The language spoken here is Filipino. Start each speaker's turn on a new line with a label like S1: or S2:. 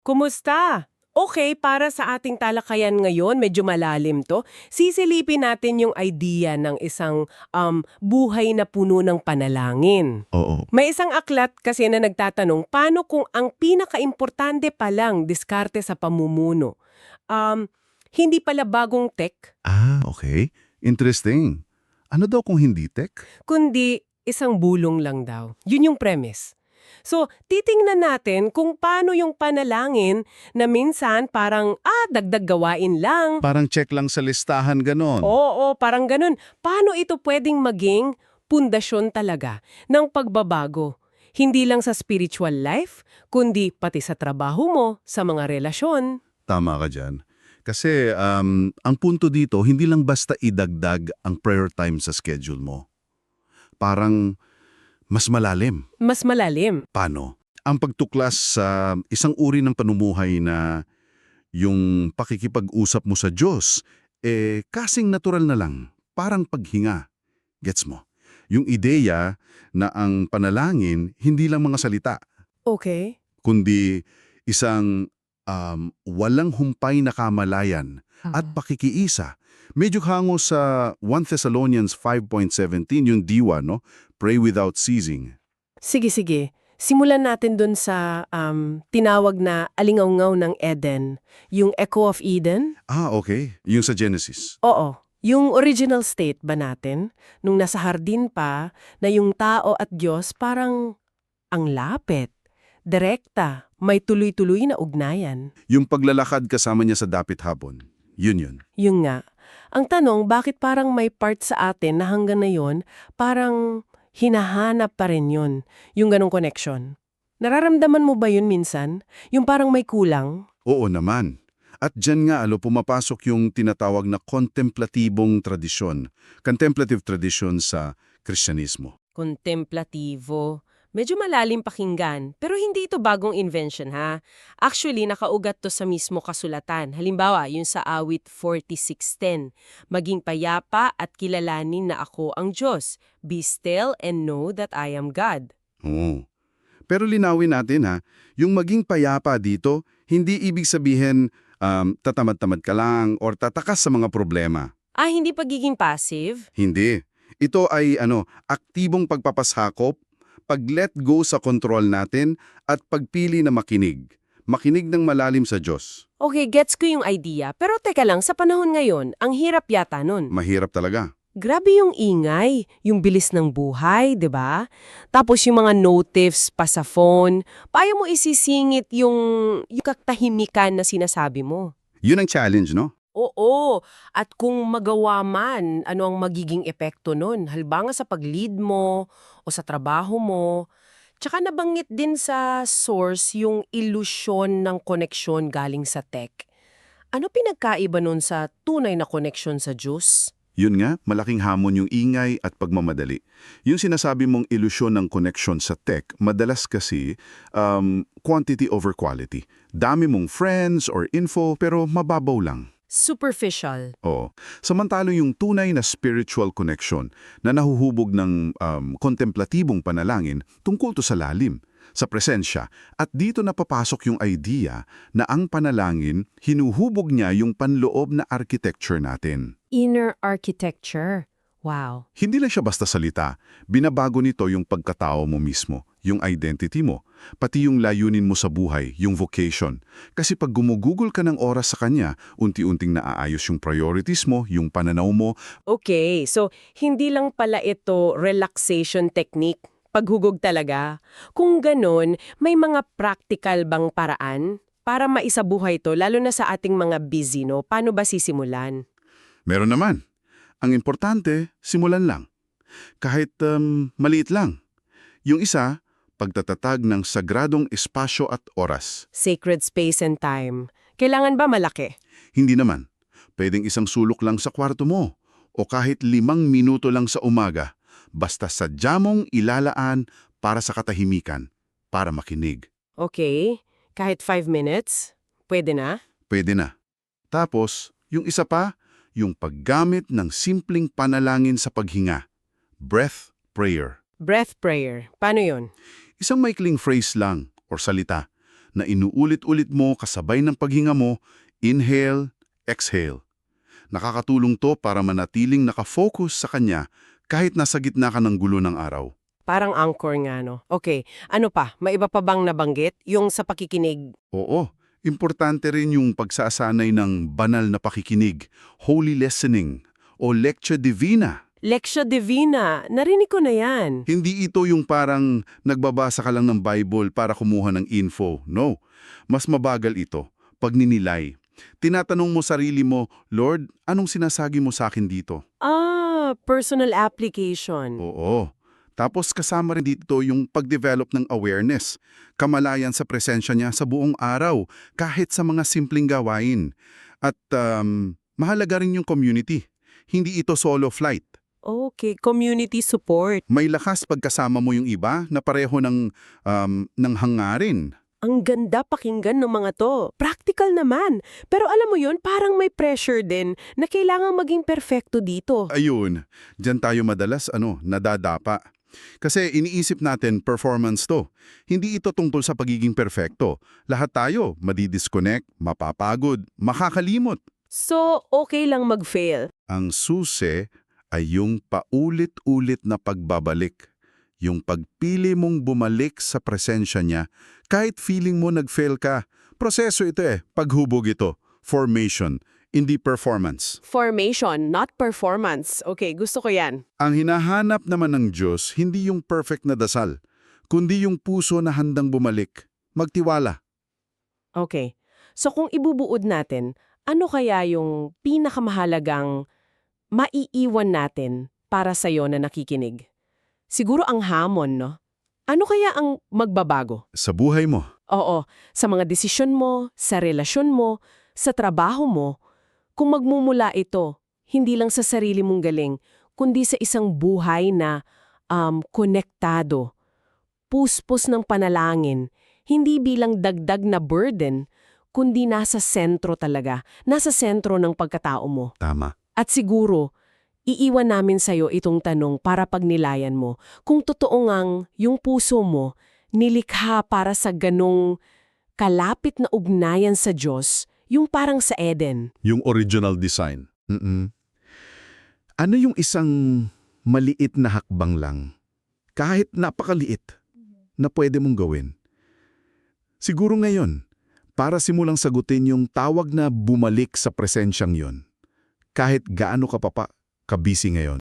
S1: Kumusta? Okay, para sa ating talakayan ngayon, medyo malalim to. Sisilipin natin yung idea ng isang um, buhay na puno ng panalangin.
S2: Oo.
S1: May isang aklat kasi na nagtatanong, paano kung ang pinakaimportante pa lang diskarte sa pamumuno? Um, hindi pala bagong tech,
S2: Ah, okay. Interesting. Ano daw kung hindi tech?
S1: kundi isang bulong lang daw. Yun yung premise. So, titingnan natin kung paano yung panalangin na minsan parang, ah, dagdag gawain lang.
S2: Parang check lang sa listahan ganon.
S1: Oo, parang ganun. Paano ito pwedeng maging pundasyon talaga ng pagbabago? Hindi lang sa spiritual life, kundi pati sa trabaho mo, sa mga relasyon.
S2: Tama ka dyan. Kasi um, ang punto dito, hindi lang basta idagdag ang prayer time sa schedule mo. Parang mas malalim.
S1: Mas malalim.
S2: Paano? Ang pagtuklas sa isang uri ng panumuhay na yung pakikipag-usap mo sa Diyos, eh kasing natural na lang, parang paghinga. Gets mo? Yung ideya na ang panalangin hindi lang mga salita,
S1: Okay.
S2: kundi isang um, walang humpay na kamalayan at pakikiisa. Medyo hango sa 1 Thessalonians 5.17, yung diwa, no? Pray without ceasing.
S1: Sige, sige. Simulan natin dun sa um, tinawag na alingaungaw ng Eden. Yung Echo of Eden.
S2: Ah, okay. Yung sa Genesis.
S1: Oo. Yung original state ba natin, nung nasa hardin pa, na yung tao at Diyos parang ang lapit, direkta, may tuloy-tuloy na ugnayan.
S2: Yung paglalakad kasama niya sa dapit hapon. Yun yun.
S1: Yung nga. Ang tanong, bakit parang may part sa atin na hanggang na yon, parang hinahanap pa rin yun, yung ganong connection. Nararamdaman mo ba yun minsan? Yung parang may kulang?
S2: Oo naman. At dyan nga, alo, pumapasok yung tinatawag na kontemplatibong tradisyon. Contemplative tradition sa Kristyanismo.
S1: Kontemplativo. Medyo malalim pakinggan, pero hindi ito bagong invention ha. Actually, nakaugat to sa mismo kasulatan. Halimbawa, yung sa awit 46.10, Maging payapa at kilalanin na ako ang Diyos. Be still and know that I am God.
S2: Oo. Pero linawin natin ha, yung maging payapa dito, hindi ibig sabihin um, tatamad-tamad ka lang or tatakas sa mga problema.
S1: Ah, hindi pagiging passive?
S2: Hindi. Ito ay ano, aktibong pagpapasakop, pag-let go sa kontrol natin at pagpili na makinig. Makinig ng malalim sa Diyos.
S1: Okay, gets ko yung idea. Pero teka lang, sa panahon ngayon, ang hirap yata nun.
S2: Mahirap talaga.
S1: Grabe yung ingay, yung bilis ng buhay, 'di ba? Tapos yung mga notifs pa sa phone, paano mo isisingit yung yung katahimikan na sinasabi mo?
S2: Yun ang challenge, no?
S1: Oo, at kung magawa man, ano ang magiging epekto nun? Halbanga sa pag-lead mo o sa trabaho mo. Tsaka nabanggit din sa source yung ilusyon ng koneksyon galing sa tech. Ano pinagkaiba nun sa tunay na koneksyon sa Diyos?
S2: Yun nga, malaking hamon yung ingay at pagmamadali. Yung sinasabi mong ilusyon ng connection sa tech, madalas kasi um, quantity over quality. Dami mong friends or info pero mababaw lang.
S1: Superficial.
S2: Oo. Samantalo yung tunay na spiritual connection na nahuhubog ng um, kontemplatibong panalangin tungkol to sa lalim, sa presensya, at dito napapasok yung idea na ang panalangin, hinuhubog niya yung panloob na architecture natin.
S1: Inner architecture. Wow.
S2: Hindi lang siya basta salita, binabago nito yung pagkatao mo mismo, yung identity mo, pati yung layunin mo sa buhay, yung vocation. Kasi pag gumugugol ka ng oras sa kanya, unti-unting naaayos yung priorities mo, yung pananaw mo,
S1: Okay, so hindi lang pala ito relaxation technique, paghugog talaga. Kung ganon, may mga practical bang paraan para maisabuhay to, lalo na sa ating mga busy, no? Paano ba sisimulan?
S2: meron naman. Ang importante, simulan lang. Kahit um, maliit lang. Yung isa, pagtatatag ng sagradong espasyo at oras.
S1: Sacred space and time. Kailangan ba malaki?
S2: Hindi naman. Pwedeng isang sulok lang sa kwarto mo o kahit limang minuto lang sa umaga. Basta sadya mong ilalaan para sa katahimikan, para makinig.
S1: Okay, kahit five minutes, pwede na?
S2: Pwede na. Tapos, yung isa pa, yung paggamit ng simpleng panalangin sa paghinga. Breath prayer.
S1: Breath prayer. Paano yon?
S2: Isang maikling phrase lang or salita na inuulit-ulit mo kasabay ng paghinga mo, inhale, exhale. Nakakatulong to para manatiling nakafocus sa kanya kahit nasa gitna ka ng gulo ng araw.
S1: Parang anchor nga, no? Okay, ano pa? May iba pa bang nabanggit? Yung sa pakikinig.
S2: Oo, importante rin yung pagsasanay ng banal na pakikinig, holy listening, o lectio divina.
S1: Lectio Divina, narinig ko na yan.
S2: Hindi ito yung parang nagbabasa ka lang ng Bible para kumuha ng info. No, mas mabagal ito. Pagninilay. Tinatanong mo sarili mo, Lord, anong sinasagi mo sa akin dito?
S1: Ah, personal application.
S2: Oo. Tapos kasama rin dito yung pag-develop ng awareness, kamalayan sa presensya niya sa buong araw, kahit sa mga simpleng gawain. At um, mahalaga rin yung community. Hindi ito solo flight.
S1: Okay, community support.
S2: May lakas pagkasama mo yung iba na pareho ng, um, ng hangarin.
S1: Ang ganda pakinggan ng mga to. Practical naman. Pero alam mo yun, parang may pressure din na kailangang maging perfecto dito.
S2: Ayun, dyan tayo madalas ano, nadadapa. Kasi iniisip natin performance to. Hindi ito tungkol sa pagiging perfecto. Lahat tayo madidisconnect, mapapagod, makakalimot.
S1: So, okay lang mag-fail.
S2: Ang susi ay yung paulit-ulit na pagbabalik. Yung pagpili mong bumalik sa presensya niya kahit feeling mo nag-fail ka. Proseso ito eh, paghubog ito, formation, hindi performance.
S1: Formation, not performance. Okay, gusto ko yan.
S2: Ang hinahanap naman ng Diyos hindi yung perfect na dasal, kundi yung puso na handang bumalik. Magtiwala.
S1: Okay. So kung ibubuod natin, ano kaya yung pinakamahalagang maiiwan natin para sa'yo na nakikinig? Siguro ang hamon, no? Ano kaya ang magbabago?
S2: Sa buhay mo,
S1: Oo, sa mga desisyon mo, sa relasyon mo, sa trabaho mo, kung magmumula ito, hindi lang sa sarili mong galing, kundi sa isang buhay na um, konektado, puspos ng panalangin, hindi bilang dagdag na burden, kundi nasa sentro talaga, nasa sentro ng pagkatao mo.
S2: tama.
S1: At siguro, iiwan namin sa'yo itong tanong para pagnilayan mo kung totoo ngang yung puso mo nilikha para sa ganong kalapit na ugnayan sa Diyos, yung parang sa Eden.
S2: Yung original design. mm Ano yung isang maliit na hakbang lang, kahit napakaliit, na pwede mong gawin? Siguro ngayon, para simulang sagutin yung tawag na bumalik sa presensyang yon. Kahit gaano ka pa pa kabisi ngayon.